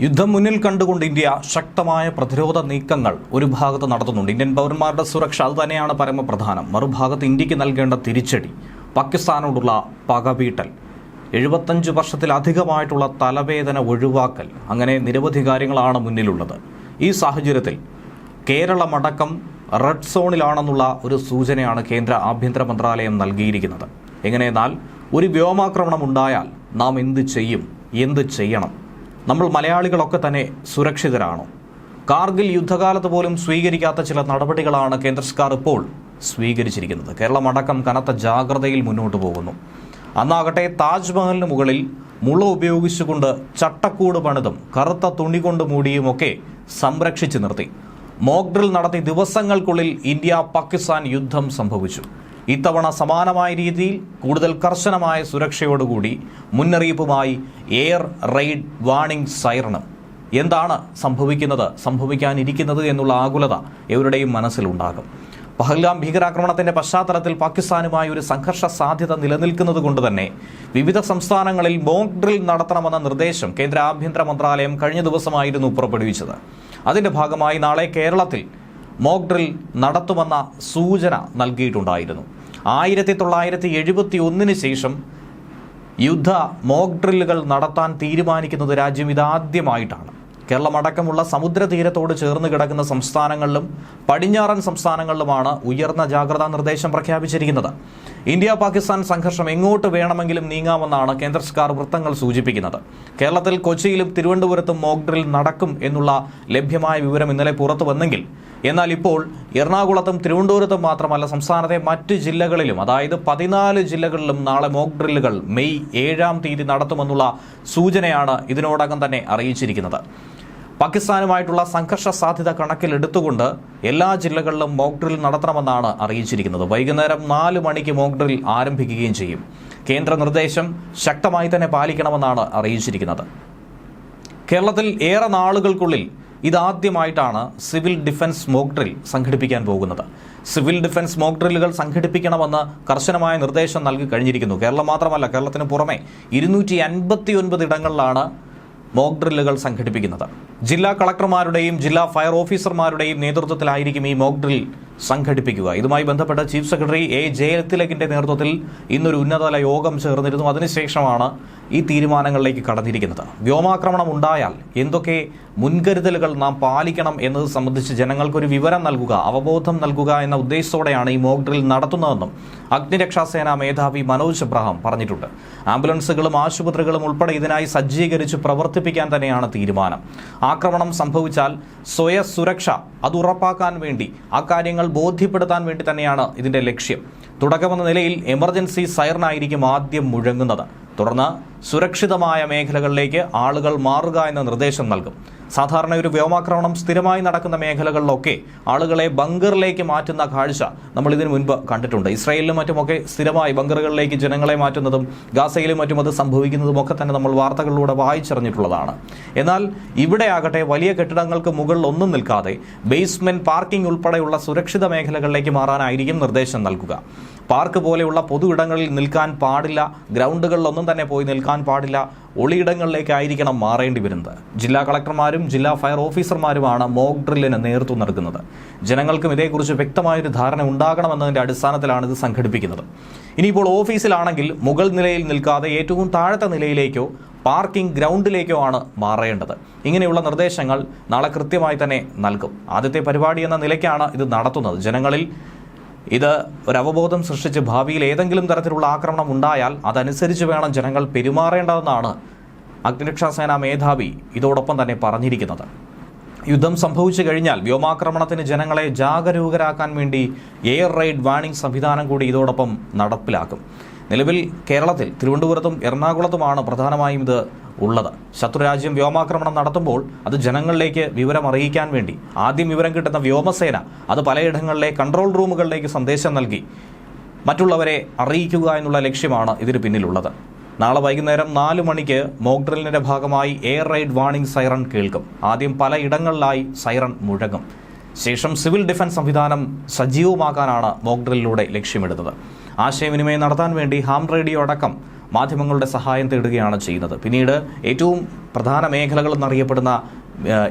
യുദ്ധം മുന്നിൽ കണ്ടുകൊണ്ട് ഇന്ത്യ ശക്തമായ പ്രതിരോധ നീക്കങ്ങൾ ഒരു ഭാഗത്ത് നടത്തുന്നുണ്ട്. ഇന്ത്യൻ പൗരന്മാരുടെ സുരക്ഷ അത് തന്നെയാണ് പരമപ്രധാനം. മറുഭാഗത്ത് ഇന്ത്യയ്ക്ക് നൽകേണ്ട തിരിച്ചടി പാകിസ്ഥാനോടുള്ള പകവീട്ടൽ എഴുപത്തഞ്ച് വർഷത്തിലധികമായിട്ടുള്ള തലവേദന ഒഴിവാക്കൽ അങ്ങനെ നിരവധി കാര്യങ്ങളാണ് മുന്നിലുള്ളത്. ഈ സാഹചര്യത്തിൽ കേരളമടക്കം റെഡ് സോണിലാണെന്നുള്ള ഒരു സൂചനയാണ് കേന്ദ്ര ആഭ്യന്തര മന്ത്രാലയം നൽകിയിരിക്കുന്നത്. എങ്ങനെയെന്നാൽ ഒരു വ്യോമാക്രമണം ഉണ്ടായാൽ നാം എന്ത് ചെയ്യും? എന്ത് ചെയ്യണം? നമ്മൾ മലയാളികളൊക്കെ തന്നെ സുരക്ഷിതരാണോ? കാർഗിൽ യുദ്ധകാലത്ത് പോലും സ്വീകരിക്കാത്ത ചില നടപടികളാണ് കേന്ദ്ര സർക്കാർ ഇപ്പോൾ സ്വീകരിച്ചിരിക്കുന്നത്. കേരളം അടക്കം കനത്ത ജാഗ്രതയിൽ മുന്നോട്ട് പോകുന്നു. അന്നാകട്ടെ താജ്മഹലിന് മുകളിൽ മുള ഉപയോഗിച്ചുകൊണ്ട് ചട്ടക്കൂട് പണിതും കറുത്ത തുണി കൊണ്ട് മൂടിയുമൊക്കെ സംരക്ഷിച്ചു നിർത്തി. മോക്ഡ്രിൽ നടത്തി ദിവസങ്ങൾക്കുള്ളിൽ ഇന്ത്യ പാകിസ്ഥാൻ യുദ്ധം സംഭവിച്ചു. ഇത്തവണ സമാനമായ രീതിയിൽ കൂടുതൽ കർശനമായ സുരക്ഷയോടുകൂടി മുന്നറിയിപ്പുമായി എയർ റെയ്ഡ് വാണിംഗ് സൈറണം. എന്താണ് സംഭവിക്കുന്നത് സംഭവിക്കാനിരിക്കുന്നത് എന്നുള്ള ആകുലത എവരുടെയും മനസ്സിലുണ്ടാകും. പഹൽഗാം ഭീകരാക്രമണത്തിന്റെ പശ്ചാത്തലത്തിൽ പാകിസ്ഥാനുമായി ഒരു സംഘർഷ സാധ്യത നിലനിൽക്കുന്നത് കൊണ്ട് തന്നെ വിവിധ സംസ്ഥാനങ്ങളിൽ മോക്ക് ഡ്രിൽ നടത്തണമെന്ന നിർദ്ദേശം കേന്ദ്ര ആഭ്യന്തര മന്ത്രാലയം കഴിഞ്ഞ ദിവസമായിരുന്നു പുറപ്പെടുവിച്ചത്. അതിന്റെ ഭാഗമായി നാളെ കേരളത്തിൽ മോക്ക് ഡ്രിൽ നടത്തുമെന്ന സൂചന നൽകിയിട്ടുണ്ടായിരുന്നു. ആയിരത്തി തൊള്ളായിരത്തി എഴുപത്തി ഒന്നിന് ശേഷം യുദ്ധ മോക്ക് ഡ്രില്ലുകൾ നടത്താൻ തീരുമാനിക്കുന്നത് രാജ്യം ഇതാദ്യമായിട്ടാണ്. കേരളമടക്കമുള്ള സമുദ്രതീരത്തോട് ചേർന്ന് കിടക്കുന്ന സംസ്ഥാനങ്ങളിലും പടിഞ്ഞാറൻ സംസ്ഥാനങ്ങളിലുമാണ് ഉയർന്ന ജാഗ്രതാ നിർദ്ദേശം പ്രഖ്യാപിച്ചിരിക്കുന്നത്. ഇന്ത്യ പാകിസ്ഥാൻ സംഘർഷം എങ്ങോട്ട് വേണമെങ്കിലും നീങ്ങാമെന്നാണ് കേന്ദ്ര സർക്കാർ വൃത്തങ്ങൾ സൂചിപ്പിക്കുന്നത്. കേരളത്തിൽ കൊച്ചിയിലും തിരുവനന്തപുരത്തും മോക്ഡ്രിൽ നടക്കും എന്നുള്ള ലഭ്യമായ വിവരം ഇന്നലെ പുറത്തു വന്നെങ്കിൽ എന്നാൽ ഇപ്പോൾ എറണാകുളത്തും തിരുവനന്തപുരത്തും മാത്രമല്ല സംസ്ഥാനത്തെ മറ്റ് ജില്ലകളിലും അതായത് പതിനാല് ജില്ലകളിലും നാളെ മോക്ക് ഡ്രില്ലുകൾ മെയ് ഏഴാം തീയതി നടത്തുമെന്നുള്ള സൂചനയാണ് ഇതിനോടകം തന്നെ അറിയിച്ചിരിക്കുന്നത്. പാകിസ്ഥാനുമായിട്ടുള്ള സംഘർഷ സാധ്യത കണക്കിലെടുത്തുകൊണ്ട് എല്ലാ ജില്ലകളിലും മോക്ക് ഡ്രിൽ നടത്തണമെന്നാണ് അറിയിച്ചിരിക്കുന്നത്. വൈകുന്നേരം നാല് മണിക്ക് മോക്ക് ഡ്രിൽ ആരംഭിക്കുകയും ചെയ്യും. കേന്ദ്ര നിർദ്ദേശം ശക്തമായി തന്നെ പാലിക്കണമെന്നാണ് അറിയിച്ചിരിക്കുന്നത്. കേരളത്തിൽ ഏറെ നാളുകൾക്കുള്ളിൽ ഇതാദ്യമായിട്ടാണ് സിവിൽ ഡിഫൻസ് മോക്ക് ഡ്രിൽ സംഘടിപ്പിക്കാൻ പോകുന്നത്. സിവിൽ ഡിഫൻസ് മോക്ക് ഡ്രില്ലുകൾ സംഘടിപ്പിക്കണമെന്ന് കർശനമായ നിർദ്ദേശം നൽകി കഴിഞ്ഞിരിക്കുന്നു. കേരളം മാത്രമല്ല കേരളത്തിന് പുറമെ ഇരുന്നൂറ്റി ഇടങ്ങളിലാണ് മോക്ക് ഡ്രില്ലുകൾ സംഘടിപ്പിക്കുന്നത്. ജില്ലാ കളക്ടർമാരുടെയും ജില്ലാ ഫയർ ഓഫീസർമാരുടെയും നേതൃത്വത്തിലായിരിക്കും ഈ മോക്ക് ഡ്രിൽ സംഘടിപ്പിക്കുക. ഇതുമായി ബന്ധപ്പെട്ട ചീഫ് സെക്രട്ടറി എ ജയതിലകിന്റെ നേതൃത്വത്തിൽ ഇന്നൊരു ഉന്നതതല യോഗം ചേർന്നിരുന്നു. അതിനുശേഷമാണ് ഈ തീരുമാനങ്ങളിലേക്ക് കടന്നിരിക്കുന്നത്. വ്യോമാക്രമണം ഉണ്ടായാൽ എന്തൊക്കെ മുൻകരുതലുകൾ നാം പാലിക്കണം എന്നത് സംബന്ധിച്ച് ജനങ്ങൾക്കൊരു വിവരം നൽകുക അവബോധം നൽകുക എന്ന ഉദ്ദേശത്തോടെയാണ് ഈ മോക്ക് ഡ്രിൽ നടത്തുന്നതെന്നും അഗ്നിരക്ഷാസേന മേധാവി മനോജ് എബ്രഹാം പറഞ്ഞിട്ടുണ്ട്. ആംബുലൻസുകളും ആശുപത്രികളും ഉൾപ്പെടെ ഇതിനായി സജ്ജീകരിച്ച് പ്രവർത്തിപ്പിക്കാൻ തന്നെയാണ് തീരുമാനം. ആക്രമണം സംഭവിച്ചാൽ സ്വയ സുരക്ഷ അത് ഉറപ്പാക്കാൻ വേണ്ടി ആ കാര്യങ്ങൾ ബോധ്യപ്പെടുത്താൻ വേണ്ടി തന്നെയാണ് ഇതിന്റെ ലക്ഷ്യം. തുടക്കമെന്ന നിലയിൽ എമർജൻസി സൈറനായിരിക്കും ആദ്യം മുഴങ്ങുന്നത്. തുടർന്ന് സുരക്ഷിതമായ മേഖലകളിലേക്ക് ആളുകൾ മാറുക എന്ന നിർദ്ദേശം നൽകും. സാധാരണ ഒരു വ്യോമാക്രമണം സ്ഥിരമായി നടക്കുന്ന മേഖലകളിലൊക്കെ ആളുകളെ ബങ്കറിലേക്ക് മാറ്റുന്ന കാഴ്ച നമ്മൾ ഇതിനു മുൻപ് കണ്ടിട്ടുണ്ട്. ഇസ്രയേലിലും മറ്റുമൊക്കെ സ്ഥിരമായി ബങ്കറുകളിലേക്ക് ജനങ്ങളെ മാറ്റുന്നതും ഗാസയിലും മറ്റും അത് സംഭവിക്കുന്നതും ഒക്കെ തന്നെ നമ്മൾ വാർത്തകളിലൂടെ വായിച്ചറിഞ്ഞിട്ടുള്ളതാണ്. എന്നാൽ ഇവിടെ ആകട്ടെ വലിയ കെട്ടിടങ്ങൾക്ക് മുകളിൽ ഒന്നും നിൽക്കാതെ ബേസ്മെന്റ് പാർക്കിംഗ് ഉൾപ്പെടെയുള്ള സുരക്ഷിത മേഖലകളിലേക്ക് മാറാനായിരിക്കും നിർദ്ദേശം നൽകുക. പാർക്ക് പോലെയുള്ള പൊതു ഇടങ്ങളിൽ നിൽക്കാൻ പാടില്ല ഗ്രൗണ്ടുകളിലൊന്നും തന്നെ പോയി നിൽക്കാൻ പാടില്ല ഒളിയിടങ്ങളിലേക്കായിരിക്കണം മാറേണ്ടി വരുന്നത്. ജില്ലാ കളക്ടർമാരും ജില്ലാ ഫയർ ഓഫീസർമാരുമാണ് മോക്ക് ഡ്രില്ലിന് നേതൃത്വം നൽകുന്നത്. ജനങ്ങൾക്കും ഇതേക്കുറിച്ച് വ്യക്തമായൊരു ധാരണ ഉണ്ടാകണമെന്നതിന്റെ അടിസ്ഥാനത്തിലാണ് ഇത് സംഘടിപ്പിക്കുന്നത്. ഇനിയിപ്പോൾ ഓഫീസിലാണെങ്കിൽ മുകൾ നിലയിൽ നിൽക്കാതെ ഏറ്റവും താഴത്തെ നിലയിലേക്കോ പാർക്കിംഗ് ഗ്രൗണ്ടിലേക്കോ ആണ് മാറേണ്ടത്. ഇങ്ങനെയുള്ള നിർദ്ദേശങ്ങൾ നാളെ കൃത്യമായി തന്നെ നൽകും. ആദ്യത്തെ പരിപാടി എന്ന നിലയ്ക്കാണ് ഇത് നടത്തുന്നത്. ജനങ്ങളിൽ ഇത് ഒരു അവബോധം സൃഷ്ടിച്ച് ഭാവിയിൽ ഏതെങ്കിലും തരത്തിലുള്ള ആക്രമണം ഉണ്ടായാൽ അതനുസരിച്ച് വേണം ജനങ്ങൾ പെരുമാറേണ്ടതെന്നാണ് അഗ്നിരക്ഷാസേന മേധാവി ഇതോടൊപ്പം തന്നെ പറഞ്ഞിരിക്കുന്നത്. യുദ്ധം സംഭവിച്ചു കഴിഞ്ഞാൽ വ്യോമാക്രമണത്തിന് ജനങ്ങളെ ജാഗരൂകരാക്കാൻ വേണ്ടി എയർ റൈഡ് വാണിംഗ് സംവിധാനം കൂടി ഇതോടൊപ്പം നടപ്പിലാക്കും. നിലവിൽ കേരളത്തിൽ തിരുവനന്തപുരത്തും എറണാകുളത്തുമാണ് പ്രധാനമായും ഇത് ഉള്ളത്. ശത്രുരാജ്യം വ്യോമാക്രമണം നടത്തുമ്പോൾ അത് ജനങ്ങളിലേക്ക് വിവരം അറിയിക്കാൻ വേണ്ടി ആദ്യം വിവരം കിട്ടുന്ന വ്യോമസേന അത് പലയിടങ്ങളിലെ കൺട്രോൾ റൂമുകളിലേക്ക് സന്ദേശം നൽകി മറ്റുള്ളവരെ അറിയിക്കുക എന്നുള്ള ലക്ഷ്യമാണ് ഇതിന് പിന്നിലുള്ളത്. നാളെ വൈകുന്നേരം നാല് മണിക്ക് മോക്ക് ഡ്രില്ലിന്റെ ഭാഗമായി എയർ റൈഡ് വാണിംഗ് സൈറൺ കേൾക്കും. ആദ്യം പലയിടങ്ങളിലായി സൈറൺ മുഴങ്ങും. ശേഷം സിവിൽ ഡിഫൻസ് സംവിധാനം സജീവമാക്കാനാണ് മോക്ക് ഡ്രില്ലിലൂടെ ലക്ഷ്യമിടുന്നത്. ആശയവിനിമയം നടത്താൻ വേണ്ടി ഹാം റേഡിയോ അടക്കം മാധ്യമങ്ങളുടെ സഹായം തേടുകയാണ് ചെയ്യുന്നത്. പിന്നീട് ഏറ്റവും പ്രധാന മേഖലകൾ എന്നറിയപ്പെടുന്ന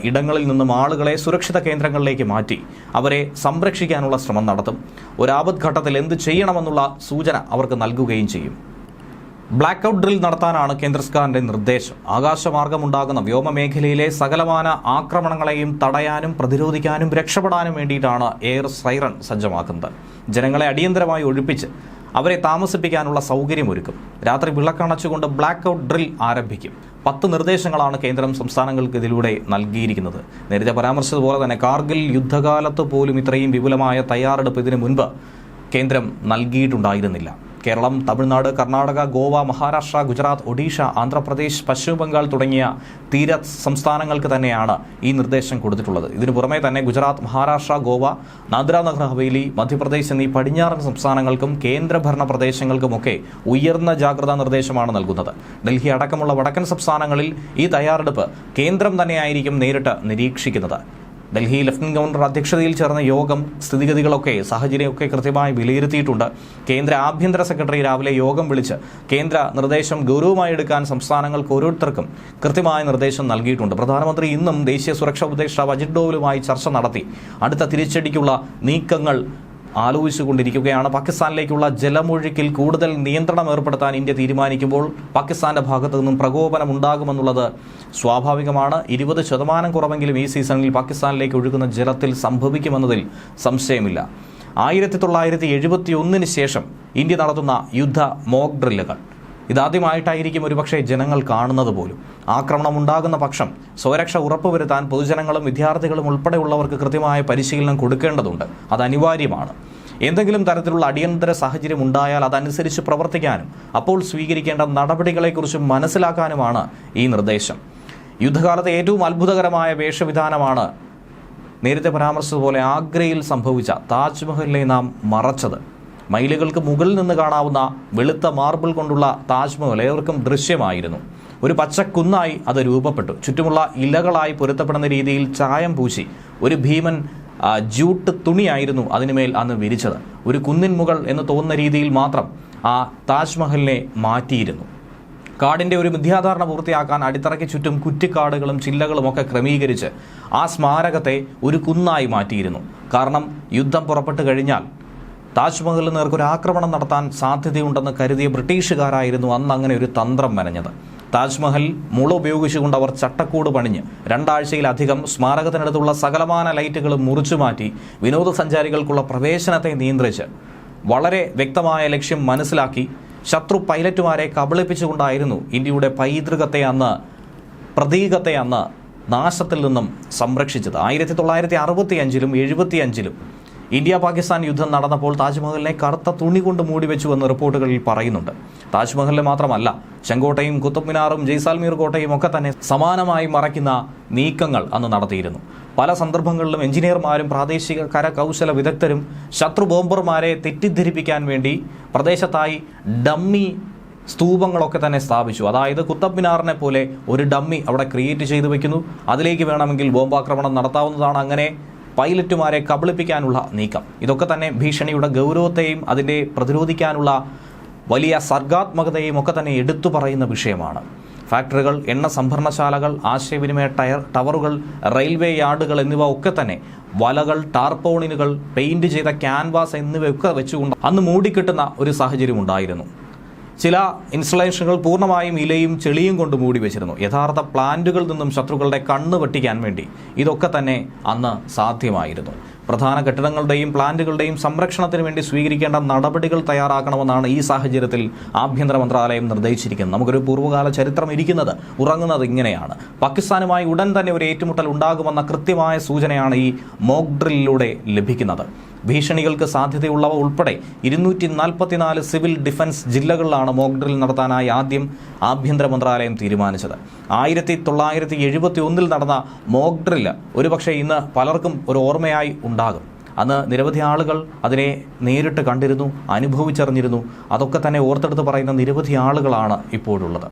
ഇടങ്ങളിൽ നിന്നും ആളുകളെ സുരക്ഷിത കേന്ദ്രങ്ങളിലേക്ക് മാറ്റി അവരെ സംരക്ഷിക്കാനുള്ള ശ്രമം നടത്തും. ഒരു ആപത് ഘട്ടത്തിൽ എന്ത് ചെയ്യണമെന്നുള്ള സൂചന അവർക്ക് നൽകുകയും ചെയ്യും. ബ്ലാക്ക് ഔട്ട് ഡ്രിൽ നടത്താനാണ് കേന്ദ്ര സർക്കാരിന്റെ നിർദ്ദേശം. ആകാശമാർഗമുണ്ടാകുന്ന വ്യോമമേഖലയിലെ സകലമാന ആക്രമണങ്ങളെയും തടയാനും പ്രതിരോധിക്കാനും രക്ഷപ്പെടാനും വേണ്ടിയിട്ടാണ് എയർ സൈറൺ സജ്ജമാക്കുന്നത്. ജനങ്ങളെ അടിയന്തരമായി ഒഴിപ്പിച്ച് അവരെ താമസിപ്പിക്കാനുള്ള സൗകര്യമൊരുക്കും രാത്രി വിളക്കണച്ചുകൊണ്ട് ബ്ലാക്ക് ഔട്ട് ഡ്രിൽ ആരംഭിക്കും. പത്ത് നിർദ്ദേശങ്ങളാണ് കേന്ദ്രം സംസ്ഥാനങ്ങൾക്ക് ഇതിലൂടെ നൽകിയിരിക്കുന്നത്. നേരത്തെ പരാമർശിച്ചതുപോലെ തന്നെ കാർഗിൽ യുദ്ധകാലത്ത് പോലും ഇത്രയും വിപുലമായ തയ്യാറെടുപ്പ് ഇതിനു മുൻപ് കേന്ദ്രം നൽകിയിട്ടുണ്ടായിരുന്നില്ല. കേരളം തമിഴ്നാട് കർണാടക ഗോവ മഹാരാഷ്ട്ര ഗുജറാത്ത് ഒഡീഷ ആന്ധ്രാപ്രദേശ് പശ്ചിമ ബംഗാൾ തുടങ്ങിയ തീര സംസ്ഥാനങ്ങൾക്ക് തന്നെയാണ് ഈ നിർദ്ദേശം കൊടുത്തിട്ടുള്ളത്. ഇതിനു പുറമെ തന്നെ ഗുജറാത്ത് മഹാരാഷ്ട്ര ഗോവ നാദ്ര നഗർ ഹവേലി മധ്യപ്രദേശ് എന്നീ പടിഞ്ഞാറൻ സംസ്ഥാനങ്ങൾക്കും കേന്ദ്രഭരണ പ്രദേശങ്ങൾക്കുമൊക്കെ ഉയർന്ന ജാഗ്രതാ നിർദ്ദേശമാണ് നൽകുന്നത്. ഡൽഹി അടക്കമുള്ള വടക്കൻ സംസ്ഥാനങ്ങളിൽ ഈ തയ്യാറെടുപ്പ് കേന്ദ്രം തന്നെയായിരിക്കും നേരിട്ട് നിരീക്ഷിക്കുന്നത്. ഡൽഹി ലഫ്റ്റനന്റ് ഗവർണർ അധ്യക്ഷതയിൽ ചേർന്ന യോഗം സ്ഥിതിഗതികളൊക്കെ സാഹചര്യമൊക്കെ കൃത്യമായി വിലയിരുത്തിയിട്ടുണ്ട്. കേന്ദ്ര ആഭ്യന്തര സെക്രട്ടറി രാവിലെ യോഗം വിളിച്ച് കേന്ദ്ര നിർദ്ദേശം ഗൗരവമായി എടുക്കാൻ സംസ്ഥാനങ്ങൾക്ക് ഓരോരുത്തർക്കും കൃത്യമായ നിർദ്ദേശം നൽകിയിട്ടുണ്ട്. പ്രധാനമന്ത്രി ഇന്നും ദേശീയ സുരക്ഷാ ഉപദേഷ്ടാവ് അജിത് ഡോവലുമായി ചർച്ച നടത്തി. അടുത്ത തിരിച്ചടിക്കുള്ള നീക്കങ്ങൾ ആലോചിച്ചുകൊണ്ടിരിക്കുകയാണ്. പാകിസ്ഥാനിലേക്കുള്ള ജലമൊഴുക്കിൽ കൂടുതൽ നിയന്ത്രണം ഏർപ്പെടുത്താൻ ഇന്ത്യ തീരുമാനിക്കുമ്പോൾ പാകിസ്ഥാന്റെ ഭാഗത്തു നിന്നും പ്രകോപനം ഉണ്ടാകുമെന്നുള്ളത് സ്വാഭാവികമാണ്. ഇരുപത് ശതമാനം കുറവെങ്കിലും ഈ സീസണിൽ പാകിസ്ഥാനിലേക്ക് ഒഴുകുന്ന ജലത്തിൽ സംഭവിക്കുമെന്നതിൽ സംശയമില്ല. ആയിരത്തി തൊള്ളായിരത്തി എഴുപത്തി ഒന്നിന് ശേഷം ഇന്ത്യ നടത്തുന്ന യുദ്ധ മോക്ക് ഡ്രില്ലുകൾ. ഇതാദ്യമായിട്ടായിരിക്കും ഒരുപക്ഷെ ജനങ്ങൾ കാണുന്നത് പോലും. ആക്രമണം ഉണ്ടാകുന്ന പക്ഷം സ്വരക്ഷ ഉറപ്പുവരുത്താൻ പൊതുജനങ്ങളും വിദ്യാർത്ഥികളും ഉൾപ്പെടെയുള്ളവർക്ക് കൃത്യമായ പരിശീലനം കൊടുക്കേണ്ടതുണ്ട്. അത് അനിവാര്യമാണ്. എന്തെങ്കിലും തരത്തിലുള്ള അടിയന്തര സാഹചര്യം ഉണ്ടായാൽ അതനുസരിച്ച് പ്രവർത്തിക്കാനും അപ്പോൾ സ്വീകരിക്കേണ്ട നടപടികളെക്കുറിച്ച് മനസ്സിലാക്കാനുമാണ് ഈ നിർദ്ദേശം. യുദ്ധകാലത്തെ ഏറ്റവും അത്ഭുതകരമായ വേഷവിധാനമാണ് നേരത്തെ പരാമർശിച്ചതുപോലെ ആഗ്രയിൽ സംഭവിച്ച താജ്മഹലിനെ നാം മറച്ചത്. മൈലുകൾക്ക് മുകളിൽ നിന്ന് കാണാവുന്ന വെളുത്ത മാർബിൾ കൊണ്ടുള്ള താജ്മഹൽ ഏവർക്കും ദൃശ്യമായിരുന്നു. ഒരു പച്ചക്കുന്നായി അത് രൂപപ്പെട്ടു. ചുറ്റുമുള്ള ഇലകളായി പൊരുത്തപ്പെടുന്ന രീതിയിൽ ചായം പൂശി ഒരു ഭീമൻ ജ്യൂട്ട് തുണിയായിരുന്നു അതിനുമേൽ അന്ന് വിരിച്ചത്. ഒരു കുന്നിൻ മുകൾ എന്ന് തോന്നുന്ന രീതിയിൽ മാത്രം ആ താജ്മഹലിനെ മാറ്റിയിരുന്നു. കാടിന്റെ ഒരു മിഥ്യാധാരണ പൂർത്തിയാക്കാൻ അടിത്തറയ്ക്ക് ചുറ്റും കുറ്റിക്കാടുകളും ചില്ലകളും ഒക്കെ ക്രമീകരിച്ച് ആ സ്മാരകത്തെ ഒരു കുന്നായി മാറ്റിയിരുന്നു. കാരണം യുദ്ധം പുറപ്പെട്ടു കഴിഞ്ഞാൽ താജ്മഹലിന് നേർക്കൊരു ആക്രമണം നടത്താൻ സാധ്യതയുണ്ടെന്ന് കരുതിയ ബ്രിട്ടീഷുകാരായിരുന്നു അന്ന് അങ്ങനെ ഒരു തന്ത്രം മെനഞ്ഞത്. താജ്മഹൽ മുള ഉപയോഗിച്ചുകൊണ്ട് അവർ ചട്ടക്കൂട് പണിഞ്ഞ് രണ്ടാഴ്ചയിലധികം സ്മാരകത്തിനടുത്തുള്ള സകലമാന ലൈറ്റുകളും മുറിച്ചു മാറ്റി വിനോദസഞ്ചാരികൾക്കുള്ള പ്രവേശനത്തെ നിയന്ത്രിച്ച് വളരെ വ്യക്തമായ ലക്ഷ്യം മനസ്സിലാക്കി ശത്രു പൈലറ്റുമാരെ കബളിപ്പിച്ചുകൊണ്ടായിരുന്നു ഇന്ത്യയുടെ പൈതൃകത്തെ അന്ന് പ്രതീകത്തെ അന്ന് നാശത്തിൽ നിന്നും സംരക്ഷിച്ചത്. ആയിരത്തി തൊള്ളായിരത്തി അറുപത്തി അഞ്ചിലും എഴുപത്തി അഞ്ചിലും ഇന്ത്യ പാകിസ്ഥാൻ യുദ്ധം നടന്നപ്പോൾ താജ്മഹലിനെ കറുത്ത തുണി കൊണ്ട് മൂടി വെച്ചു എന്ന് റിപ്പോർട്ടുകളിൽ പറയുന്നുണ്ട്. താജ്മഹലിനെ മാത്രമല്ല ചെങ്കോട്ടയും കുത്തബ് മിനാറും ജയ്സാൽമീർ കോട്ടയും ഒക്കെ തന്നെ സമാനമായി മറയ്ക്കുന്ന നീക്കങ്ങൾ അന്ന് നടത്തിയിരുന്നു. പല സന്ദർഭങ്ങളിലും എഞ്ചിനീയർമാരും പ്രാദേശിക കരകൗശല വിദഗ്ധരും ശത്രു ബോംബർമാരെ തെറ്റിദ്ധരിപ്പിക്കാൻ വേണ്ടി പ്രദേശത്തായി ഡമ്മി സ്തൂപങ്ങളൊക്കെ തന്നെ സ്ഥാപിച്ചു. അതായത് കുത്തബ് മിനാറിനെ പോലെ ഒരു ഡമ്മി അവിടെ ക്രിയേറ്റ് ചെയ്തു വെക്കുന്നു. അതിലേക്ക് വേണമെങ്കിൽ ബോംബാക്രമണം നടത്താവുന്നതാണ്. അങ്ങനെ പൈലറ്റുമാരെ കബളിപ്പിക്കാനുള്ള നീക്കം. ഇതൊക്കെ തന്നെ ഭീഷണിയുടെ ഗൗരവത്തെയും അതിന്റെ പ്രതിരോധിക്കാനുള്ള വലിയ സർഗാത്മകതയും ഒക്കെ തന്നെ എടുത്തു പറയുന്ന വിഷയമാണ്. ഫാക്ടറികൾ എണ്ണ സംഭരണശാലകൾ ആശയവിനിമയ ടയർ ടവറുകൾ റെയിൽവേ യാർഡുകൾ എന്നിവ ഒക്കെ തന്നെ വലകൾ ടാർപോണിനുകൾ പെയിന്റ് ചെയ്ത ക്യാൻവാസ് എന്നിവയൊക്കെ വെച്ചുകൊണ്ട് അന്ന് മൂടിക്കിട്ടുന്ന ഒരു സാഹചര്യം ഉണ്ടായിരുന്നു ചില ഇൻസ്റ്റലേഷനുകൾ പൂർണമായും ഇലയും ചെളിയും കൊണ്ട് മൂടി വെച്ചിരുന്നു. യഥാർത്ഥ പ്ലാന്റുകളിൽ നിന്നും ശത്രുക്കളുടെ കണ്ണ് വെട്ടിക്കാൻ വേണ്ടി ഇതൊക്കെ തന്നെ അന്ന് സാധ്യമായിരുന്നു. പ്രധാന കെട്ടിടങ്ങളുടെയും പ്ലാന്റുകളുടെയും സംരക്ഷണത്തിന് വേണ്ടി സ്വീകരിക്കേണ്ട നടപടികൾ തയ്യാറാക്കണമെന്നാണ് ഈ സാഹചര്യത്തിൽ ആഭ്യന്തര മന്ത്രാലയം നിർദ്ദേശിച്ചിരിക്കുന്നത്. നമുക്കൊരു പൂർവകാല ചരിത്രം ഇരിക്കുന്നത് ഉറങ്ങുന്നത് ഇങ്ങനെയാണ്. പാകിസ്ഥാനുമായി ഉടൻ തന്നെ ഒരു ഏറ്റുമുട്ടൽ ഉണ്ടാകുമെന്ന കൃത്യമായ സൂചനയാണ് ഈ മോക്ക് ഡ്രില്ലിലൂടെ ലഭിക്കുന്നത്. ഭീഷണികൾക്ക് സാധ്യതയുള്ളവ ഉൾപ്പെടെ ഇരുന്നൂറ്റി നാൽപ്പത്തിനാല് സിവിൽ ഡിഫൻസ് ജില്ലകളിലാണ് മോക്ക് ഡ്രിൽ നടത്താനായി ആദ്യം ആഭ്യന്തര മന്ത്രാലയം തീരുമാനിച്ചത്. ആയിരത്തി തൊള്ളായിരത്തി എഴുപത്തി ഒന്നിൽ നടന്ന മോക്ക് ഡ്രിൽ ഒരുപക്ഷെ ഇന്ന് പലർക്കും ഒരു ഓർമ്മയായി ഉണ്ടാകും. അന്ന് നിരവധി ആളുകൾ അതിനെ നേരിട്ട് കണ്ടിരുന്നു അനുഭവിച്ചറിഞ്ഞിരുന്നു. അതൊക്കെ തന്നെ ഓർത്തെടുത്ത് പറയുന്ന നിരവധി ആളുകളാണ് ഇപ്പോഴുള്ളത്.